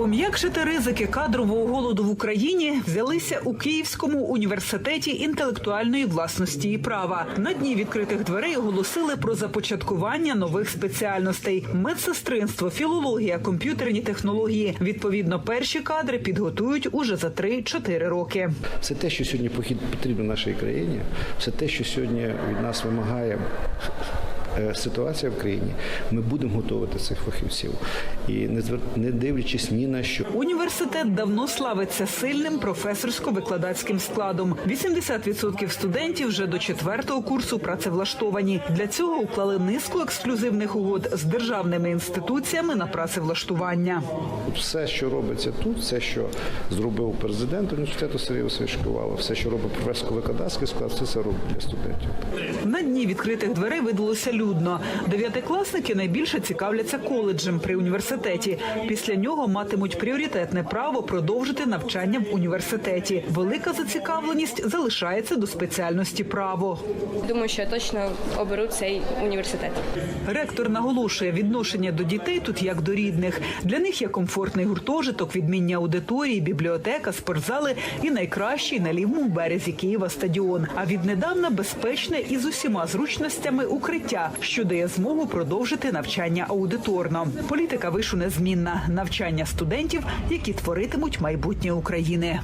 Пом'якшити ризики кадрового голоду в Україні взялися у Київському університеті інтелектуальної власності і права. На дні відкритих дверей оголосили про започаткування нових спеціальностей: медсестринство, філологія, комп'ютерні технології. Відповідно, перші кадри підготують уже за 3-4 роки. Все те, що сьогодні похід потрібно нашій країні, все те, що сьогодні від нас вимагає ситуація в країні, ми будемо готувати цих фахівців. І не дивлячись ні на що. Університет давно славиться сильним професорсько-викладацьким складом. 80% студентів вже до четвертого курсу працевлаштовані. Для цього уклали низку ексклюзивних угод з державними інституціями на працевлаштування. Все, що робиться тут, все, що зробив президент університету Сергій Васильович Ковалов, все, що робить професорсько-викладацький склад, все це робить для студентів. На дні відкритих дверей видалося людно. Дев'ятикласники найбільше цікавляться коледжем при університеті. Після нього матимуть пріоритетне право продовжити навчання в університеті. Велика зацікавленість залишається до спеціальності право. Думаю, що я точно оберу цей університет. Ректор наголошує, відношення до дітей тут як до рідних. Для них є комфортний гуртожиток, відмінні аудиторії, бібліотека, спортзали і найкращий на лівому березі Києва стадіон. А віднедавна безпечне і з усіма зручностями укриття, що дає змогу продовжити навчання аудиторно. Політика вишу незмінна навчання студентів, які творитимуть майбутнє України.